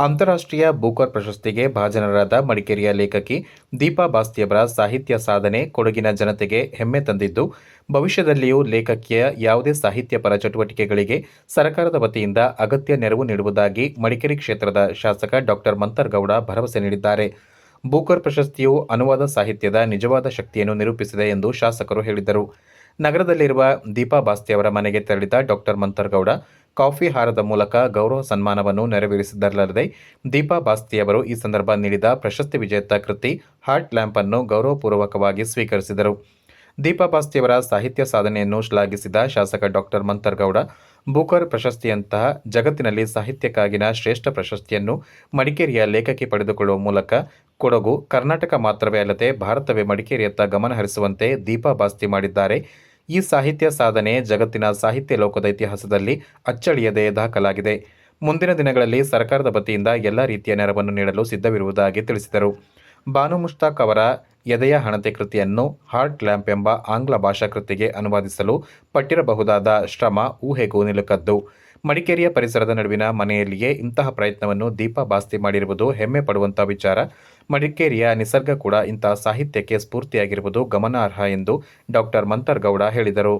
ಅಂತಾರಾಷ್ಟ್ರೀಯ ಬೂಕರ್ ಪ್ರಶಸ್ತಿಗೆ ಭಾಜನರಾದ ಮಡಿಕೇರಿಯ ಲೇಖಕಿ ದೀಪಾ ಬಾಸ್ತಿಯವರ ಸಾಹಿತ್ಯ ಸಾಧನೆ ಕೊಡಗಿನ ಜನತೆಗೆ ಹೆಮ್ಮೆ ತಂದಿದ್ದು, ಭವಿಷ್ಯದಲ್ಲಿಯೂ ಲೇಖಕಿಯ ಯಾವುದೇ ಸಾಹಿತ್ಯಪರ ಚಟುವಟಿಕೆಗಳಿಗೆ ಸರ್ಕಾರದ ವತಿಯಿಂದ ಅಗತ್ಯ ನೆರವು ನೀಡುವುದಾಗಿ ಮಡಿಕೇರಿ ಕ್ಷೇತ್ರದ ಶಾಸಕ ಡಾಕ್ಟರ್ ಮಂತರ್ಗೌಡ ಭರವಸೆ ನೀಡಿದ್ದಾರೆ. ಬೂಕರ್ ಪ್ರಶಸ್ತಿಯು ಅನುವಾದ ಸಾಹಿತ್ಯದ ನಿಜವಾದ ಶಕ್ತಿಯನ್ನು ನಿರೂಪಿಸಿದೆ ಎಂದು ಶಾಸಕರು ಹೇಳಿದರು. ನಗರದಲ್ಲಿರುವ ದೀಪಾ ಬಾಸ್ತಿಯವರ ಮನೆಗೆ ತೆರಳಿದ ಡಾಕ್ಟರ್ ಮಂತರ್ಗೌಡ, ಕಾಫಿ ಹಾರದ ಮೂಲಕ ಗೌರವ ಸನ್ಮಾನವನ್ನು ನೆರವೇರಿಸಿದ್ದರಲ್ಲದೆ ದೀಪಾ ಬಾಸ್ತಿಯವರು ಈ ಸಂದರ್ಭ ನೀಡಿದ ಪ್ರಶಸ್ತಿ ವಿಜೇತ ಕೃತಿ ಹಾರ್ಟ್ ಲ್ಯಾಂಪ್ ಅನ್ನು ಗೌರವಪೂರ್ವಕವಾಗಿ ಸ್ವೀಕರಿಸಿದರು. ದೀಪಾ ಬಾಸ್ತಿಯವರ ಸಾಹಿತ್ಯ ಸಾಧನೆಯನ್ನು ಶ್ಲಾಘಿಸಿದ ಶಾಸಕ ಡಾಕ್ಟರ್ ಮಂತರ್ಗೌಡ, ಬೂಕರ್ ಪ್ರಶಸ್ತಿಯಂತಹ ಜಗತ್ತಿನಲ್ಲಿ ಸಾಹಿತ್ಯಕ್ಕಾಗಿನ ಶ್ರೇಷ್ಠ ಪ್ರಶಸ್ತಿಯನ್ನು ಮಡಿಕೇರಿಯ ಲೇಖಕಿ ಪಡೆದುಕೊಳ್ಳುವ ಮೂಲಕ ಕೊಡಗು, ಕರ್ನಾಟಕ ಮಾತ್ರವೇ ಅಲ್ಲದೆ ಭಾರತವೇ ಮಡಿಕೇರಿಯತ್ತ ಗಮನ ಹರಿಸುವಂತೆ ದೀಪಾ ಬಾಸ್ತಿ ಮಾಡಿದ್ದಾರೆ. ಈ ಸಾಹಿತ್ಯ ಸಾಧನೆ ಜಗತ್ತಿನ ಸಾಹಿತ್ಯ ಲೋಕದ ಇತಿಹಾಸದಲ್ಲಿ ಅಚ್ಚಳಿಯದೆ ದಾಖಲಾಗಿದೆ. ಮುಂದಿನ ದಿನಗಳಲ್ಲಿ ಸರ್ಕಾರದ ವತಿಯಿಂದ ಎಲ್ಲ ರೀತಿಯ ನೆರವನ್ನು ನೀಡಲು ಸಿದ್ಧವಿರುವುದಾಗಿ ತಿಳಿಸಿದರು. ಬಾನು ಮುಷ್ತಾಕ್ ಅವರ ಎದೆಯ ಹಣತೆ ಕೃತಿಯನ್ನು ಹಾರ್ಟ್ ಲ್ಯಾಂಪ್ ಎಂಬ ಆಂಗ್ಲ ಭಾಷಾ ಕೃತಿಗೆ ಅನುವಾದಿಸಲು ಪಟ್ಟಿರಬಹುದಾದ ಶ್ರಮ ಊಹೆಗೂ ನಿಲುಕದ್ದು ಮಡಿಕೇರಿಯ ಪರಿಸರದ ನಡುವಿನ ಮನೆಯಲ್ಲಿಯೇ ಇಂತಹ ಪ್ರಯತ್ನವನ್ನು ದೀಪ ಬಾಸ್ತಿ ಮಾಡಿರುವುದು ಹೆಮ್ಮೆ ಪಡುವಂಥ ವಿಚಾರ. ಮಡಿಕೇರಿಯ ನಿಸರ್ಗ ಕೂಡ ಇಂತಹ ಸಾಹಿತ್ಯಕ್ಕೆ ಸ್ಫೂರ್ತಿಯಾಗಿರುವುದು ಗಮನಾರ್ಹ ಎಂದು ಡಾಕ್ಟರ್ ಮಂತರ್ಗೌಡ ಹೇಳಿದರು.